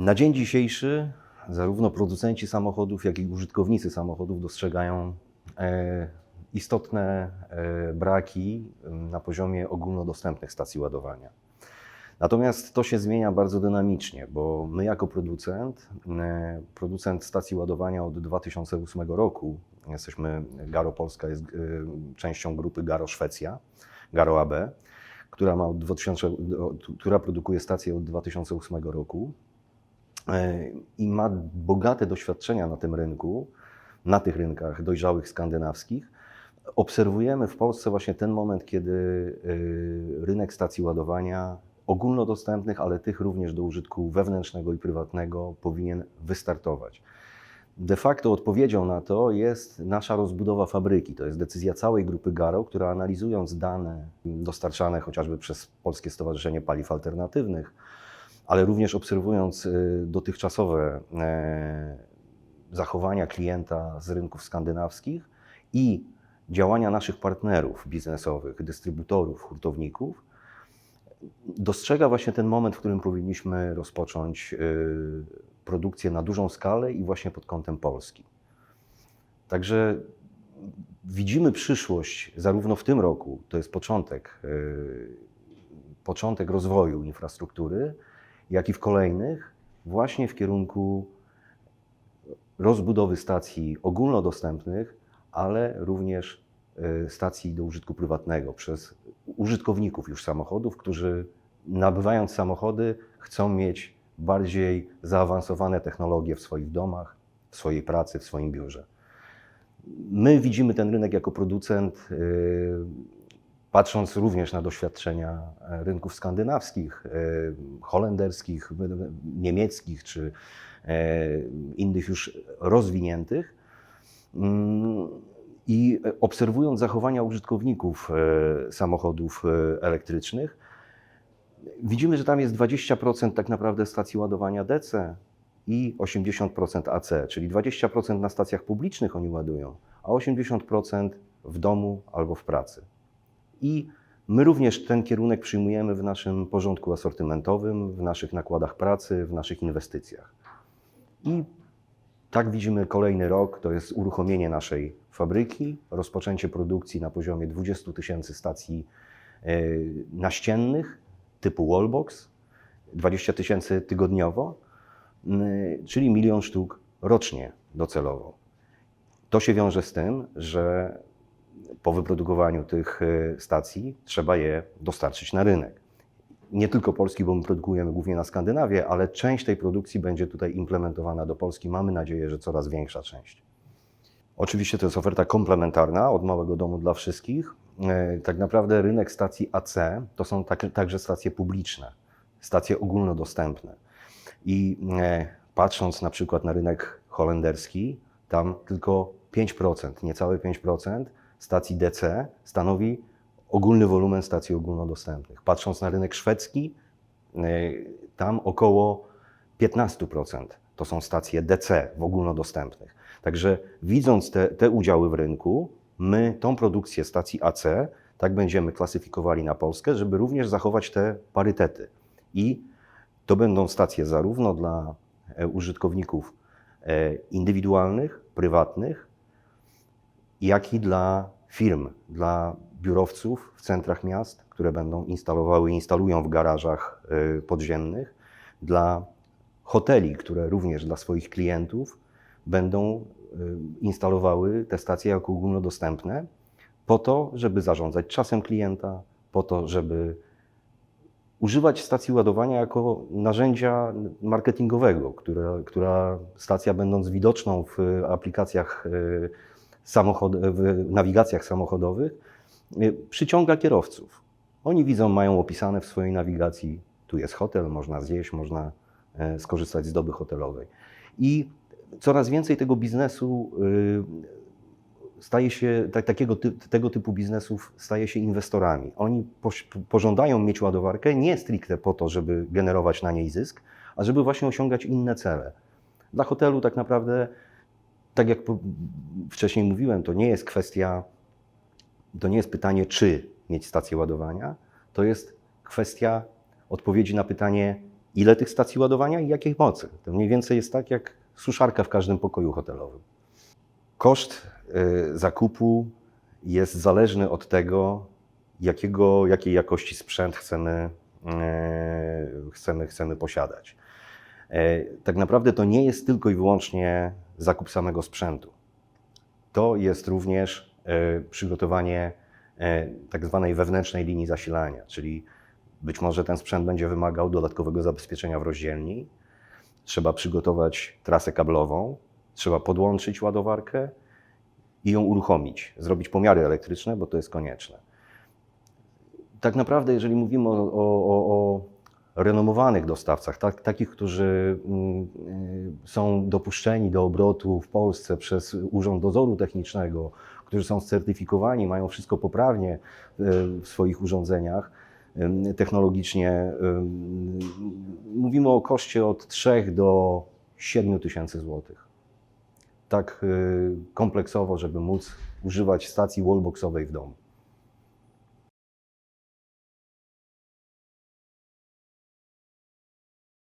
Na dzień dzisiejszy zarówno producenci samochodów, jak i użytkownicy samochodów dostrzegają e, istotne e, braki em, na poziomie ogólnodostępnych stacji ładowania. Natomiast to się zmienia bardzo dynamicznie, bo my jako producent, e, producent stacji ładowania od 2008 roku, jesteśmy, Garo Polska jest częścią grupy Garo Szwecja, Garo AB, która, ma od 2000, o- która produkuje stacje od 2008 roku i ma bogate doświadczenia na tym rynku, na tych rynkach dojrzałych skandynawskich. Obserwujemy w Polsce właśnie ten moment, kiedy y, rynek stacji ładowania ogólnodostępnych, ale tych również do użytku wewnętrznego i prywatnego powinien wystartować. De facto odpowiedzią na to jest nasza rozbudowa fabryki. To jest decyzja całej grupy Garo, która analizując dane dostarczane chociażby przez Polskie Stowarzyszenie Paliw Alternatywnych, ale również obserwując y, dotychczasowe e, zachowania klienta z rynków skandynawskich i działania naszych partnerów biznesowych, dystrybutorów, hurtowników, dostrzega właśnie ten moment, w którym powinniśmy rozpocząć y, produkcję na dużą skalę i właśnie pod kątem Polski. Także widzimy przyszłość zarówno w tym roku, to jest początek, y, początek rozwoju infrastruktury, jak i w kolejnych, właśnie w kierunku rozbudowy stacji ogólnodostępnych, ale również y, stacji do użytku prywatnego przez użytkowników już samochodów, którzy nabywając samochody chcą mieć bardziej zaawansowane technologie w swoich domach, w swojej pracy, w swoim biurze. My widzimy ten rynek jako producent, y, patrząc również na doświadczenia e, rynków skandynawskich, y, holenderskich, y, niemieckich czy e, innych już rozwiniętych. Mm, I obserwując zachowania użytkowników e, samochodów e, elektrycznych, widzimy, że tam jest 20% tak naprawdę stacji ładowania DC i 80% AC, czyli 20% na stacjach publicznych oni ładują, a 80% w domu albo w pracy. I my również ten kierunek przyjmujemy w naszym porządku asortymentowym, w naszych nakładach pracy, w naszych inwestycjach. I tak widzimy kolejny rok, to jest uruchomienie naszej fabryki, rozpoczęcie produkcji na poziomie 20 tysięcy stacji e, naściennych typu wallbox, 20 tysięcy tygodniowo, czyli milion sztuk rocznie docelowo. To się wiąże z tym, że po wyprodukowaniu tych e, stacji trzeba je dostarczyć na rynek. Nie tylko Polski, bo my produkujemy głównie na Skandynawię, ale część tej produkcji będzie tutaj implementowana do Polski. Mamy nadzieję, że coraz większa część. Oczywiście to jest oferta komplementarna od małego domu dla wszystkich. E, Tak naprawdę rynek stacji AC to są tak, także stacje publiczne, stacje ogólnodostępne. I e, patrząc na przykład na rynek holenderski, tam tylko 5%, niecałe 5% stacji DC stanowi ogólny wolumen stacji ogólnodostępnych. Patrząc na rynek szwedzki, e, tam około 15% to są stacje DC w ogólnodostępnych. Także widząc te, te udziały w rynku, my tą produkcję stacji AC tak będziemy klasyfikowali na Polskę, żeby również zachować te parytety. I to będą stacje zarówno dla e, użytkowników e, indywidualnych, prywatnych, jak i dla firm, dla biurowców w centrach miast, które będą instalowały, instalują w garażach y, podziemnych, dla hoteli, które również dla swoich klientów będą y, instalowały te stacje jako ogólnodostępne, po to, żeby zarządzać czasem klienta, po to, żeby używać stacji ładowania jako narzędzia marketingowego, która, która stacja będąc widoczną w aplikacjach y, samochod, w nawigacjach samochodowych, y, przyciąga kierowców. Oni widzą, mają opisane w swojej nawigacji, tu jest hotel, można zjeść, można e, skorzystać z doby hotelowej. I coraz więcej tego biznesu y, staje się, tak, takiego, tego typu biznesów staje się inwestorami. Oni pożądają mieć ładowarkę nie stricte po to, żeby generować na niej zysk, a żeby właśnie osiągać inne cele. Dla hotelu tak naprawdę tak jak wcześniej mówiłem, to nie jest kwestia, to nie jest pytanie, czy mieć stację ładowania, to jest kwestia odpowiedzi na pytanie, ile tych stacji ładowania i jakiej mocy. To mniej więcej jest tak jak suszarka w każdym pokoju hotelowym. Koszt y, zakupu jest zależny od tego, jakiego, jakiej jakości sprzęt chcemy, y, chcemy, chcemy posiadać. E, Tak naprawdę to nie jest tylko i wyłącznie zakup samego sprzętu. To jest również e, przygotowanie e, tak zwanej wewnętrznej linii zasilania, czyli być może ten sprzęt będzie wymagał dodatkowego zabezpieczenia w rozdzielni. Trzeba przygotować trasę kablową, trzeba podłączyć ładowarkę i ją uruchomić, zrobić pomiary elektryczne, bo to jest konieczne. Tak naprawdę, jeżeli mówimy o, o, o, o renomowanych dostawcach, tak, takich, którzy mm, y, są dopuszczeni do obrotu w Polsce przez Urząd Dozoru Technicznego, którzy są certyfikowani, mają wszystko poprawnie y, w swoich urządzeniach y, technologicznie, mówimy o koszcie od 3 do 7 tysięcy złotych. Tak kompleksowo, żeby móc używać stacji wallboxowej w domu.